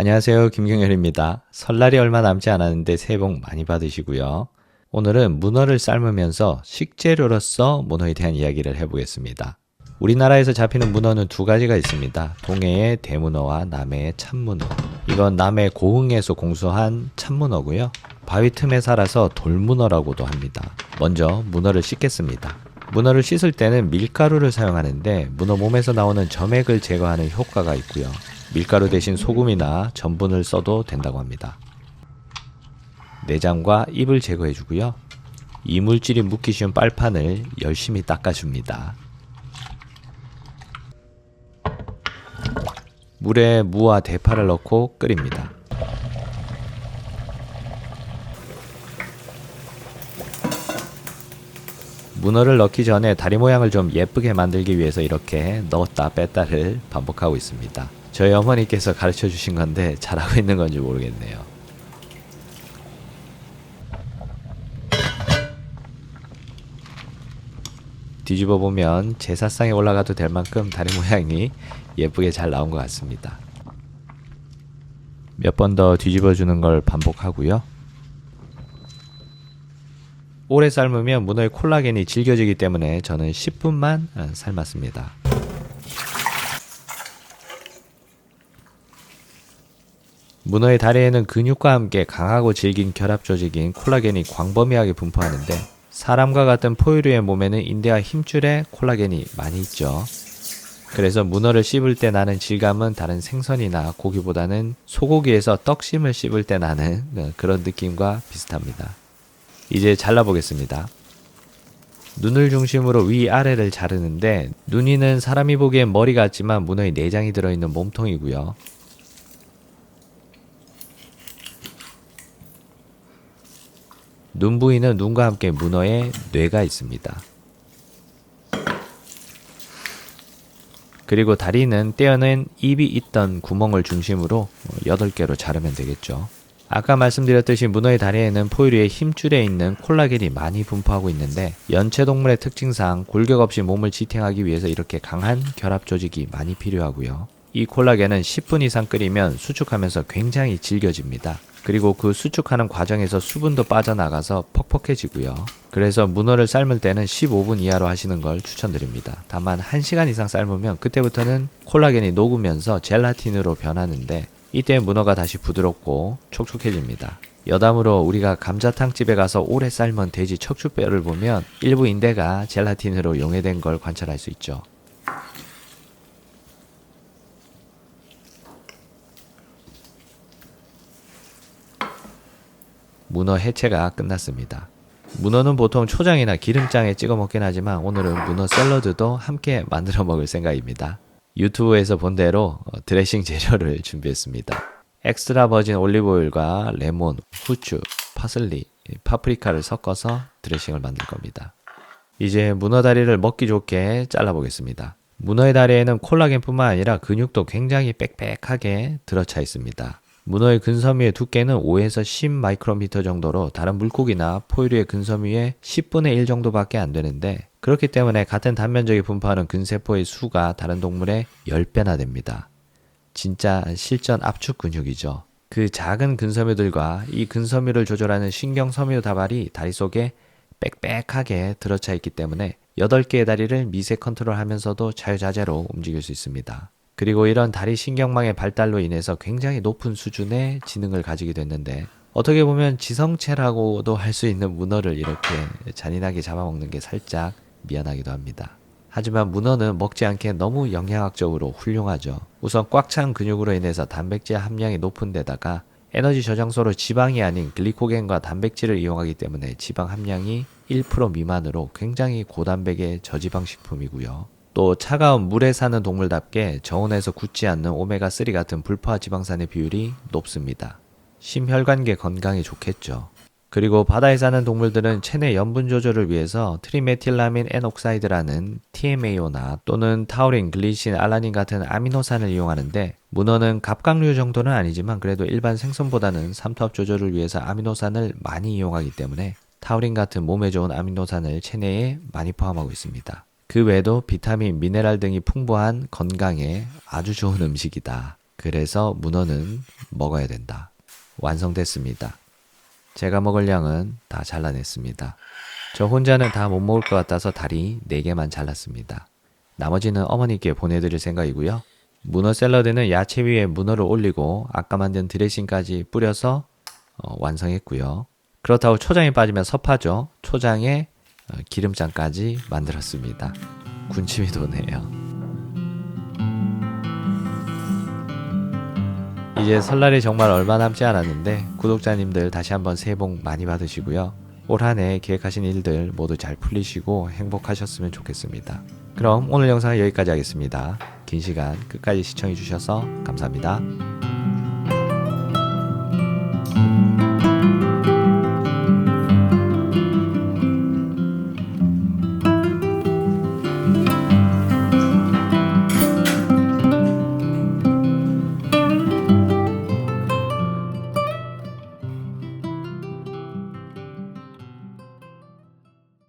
안녕하세요. 김경열입니다. 설날이 얼마 남지 않았는데 새해 복 많이 받으시고요. 오늘은 문어를 삶으면서 식재료로서 문어에 대한 이야기를 해보겠습니다. 우리나라에서 잡히는 문어는 두 가지가 있습니다. 동해의 대문어와 남해의 참문어. 이건 남해 고흥에서 공수한 참문어고요. 바위 틈에 살아서 돌문어라고도 합니다. 먼저 문어를 씻겠습니다. 문어를 씻을 때는 밀가루를 사용하는데 문어 몸에서 나오는 점액을 제거하는 효과가 있고요. 밀가루 대신 소금이나 전분을 써도 된다고 합니다. 내장과 잎을 제거해 주고요. 이물질이 묻기 쉬운 빨판을 열심히 닦아줍니다. 물에 무와 대파를 넣고 끓입니다. 문어를 넣기 전에 다리 모양을 좀 예쁘게 만들기 위해서 이렇게 넣었다 뺐다를 반복하고 있습니다. 저희 어머니께서 가르쳐 주신 건데 잘하고 있는 건지 모르겠네요. 뒤집어 보면 제사상에 올라가도 될 만큼 다리 모양이 예쁘게 잘 나온 것 같습니다. 몇 번 더 뒤집어 주는 걸 반복하고요. 오래 삶으면 문어의 콜라겐이 질겨지기 때문에 저는 10분만 삶았습니다. 문어의 다리에는 근육과 함께 강하고 질긴 결합 조직인 콜라겐이 광범위하게 분포하는데 사람과 같은 포유류의 몸에는 인대와 힘줄에 콜라겐이 많이 있죠. 그래서 문어를 씹을 때 나는 질감은 다른 생선이나 고기보다는 소고기에서 떡심을 씹을 때 나는 그런 느낌과 비슷합니다. 이제 잘라보겠습니다. 눈을 중심으로 위아래를 자르는데 눈이는 사람이 보기엔 머리 같지만 문어의 내장이 들어있는 몸통이고요. 눈 부위는 눈과 함께 문어의 뇌가 있습니다. 그리고 다리는 떼어낸 입이 있던 구멍을 중심으로 8개로 자르면 되겠죠. 아까 말씀드렸듯이 문어의 다리에는 포유류의 힘줄에 있는 콜라겐이 많이 분포하고 있는데 연체동물의 특징상 골격 없이 몸을 지탱하기 위해서 이렇게 강한 결합 조직이 많이 필요하고요. 이 콜라겐은 10분 이상 끓이면 수축하면서 굉장히 질겨집니다. 그리고 그 수축하는 과정에서 수분도 빠져나가서 퍽퍽해지고요. 그래서 문어를 삶을 때는 15분 이하로 하시는 걸 추천드립니다. 다만 1시간 이상 삶으면 그때부터는 콜라겐이 녹으면서 젤라틴으로 변하는데 이때 문어가 다시 부드럽고 촉촉해집니다. 여담으로 우리가 감자탕집에 가서 오래 삶은 돼지 척추뼈를 보면 일부 인대가 젤라틴으로 용해된 걸 관찰할 수 있죠. 문어 해체가 끝났습니다. 문어는 보통 초장이나 기름장에 찍어 먹긴 하지만 오늘은 문어 샐러드도 함께 만들어 먹을 생각입니다. 유튜브에서 본 대로 어, 드레싱 재료를 준비했습니다. 엑스트라 버진 올리브오일과 레몬, 후추, 파슬리, 파프리카를 섞어서 드레싱을 만들 겁니다. 이제 문어 다리를 먹기 좋게 잘라보겠습니다. 문어의 다리에는 콜라겐뿐만 아니라 근육도 굉장히 빽빽하게 들어차 있습니다. 문어의 근섬유의 두께는 5에서 10 마이크로미터 정도로 다른 물고기나 포유류의 근섬유의 10분의 1 정도밖에 안 되는데 그렇기 때문에 같은 단면적에 분포하는 근세포의 수가 다른 동물의 10배나 됩니다. 진짜 실전 압축 근육이죠. 그 작은 근섬유들과 이 근섬유를 조절하는 신경섬유 다발이 다리 속에 빽빽하게 들어차 있기 때문에 8개의 다리를 미세 컨트롤하면서도 자유자재로 움직일 수 있습니다. 그리고 이런 다리 신경망의 발달로 인해서 굉장히 높은 수준의 지능을 가지게 됐는데 어떻게 보면 지성체라고도 할 수 있는 문어를 이렇게 잔인하게 잡아먹는 게 살짝 미안하기도 합니다. 하지만 문어는 먹지 않기에 너무 영양학적으로 훌륭하죠. 우선 꽉 찬 근육으로 인해서 단백질 함량이 높은 데다가 에너지 저장소로 지방이 아닌 글리코겐과 단백질을 이용하기 때문에 지방 함량이 1% 미만으로 굉장히 고단백의 저지방 식품이고요. 또 차가운 물에 사는 동물답게 저온에서 굳지 않는 오메가3 같은 불포화 지방산의 비율이 높습니다. 심혈관계 건강에 좋겠죠. 그리고 바다에 사는 동물들은 체내 염분 조절을 위해서 트리메틸라민 N옥사이드라는 TMAO나 또는 타우린, 글리신, 알라닌 같은 아미노산을 이용하는데 문어는 갑각류 정도는 아니지만 그래도 일반 생선보다는 삼투압 조절을 위해서 아미노산을 많이 이용하기 때문에 타우린 같은 몸에 좋은 아미노산을 체내에 많이 포함하고 있습니다. 그 외에도 비타민, 미네랄 등이 풍부한 건강에 아주 좋은 음식이다. 그래서 문어는 먹어야 된다. 완성됐습니다. 제가 먹을 양은 다 잘라냈습니다. 저 혼자는 다 못 먹을 것 같아서 다리 4개만 잘랐습니다. 나머지는 어머니께 보내드릴 생각이고요. 문어 샐러드는 야채 위에 문어를 올리고 아까 만든 드레싱까지 뿌려서 어, 완성했고요. 그렇다고 초장이 빠지면 섭하죠. 초장에 어, 기름장까지 만들었습니다. 군침이 도네요. 이제 설날이 정말 얼마 남지 않았는데 구독자님들 다시 한번 새해 복 많이 받으시고요. 올 한 해 계획하신 일들 모두 잘 풀리시고 행복하셨으면 좋겠습니다. 그럼 오늘 영상은 여기까지 하겠습니다. 긴 시간 끝까지 시청해 주셔서 감사합니다.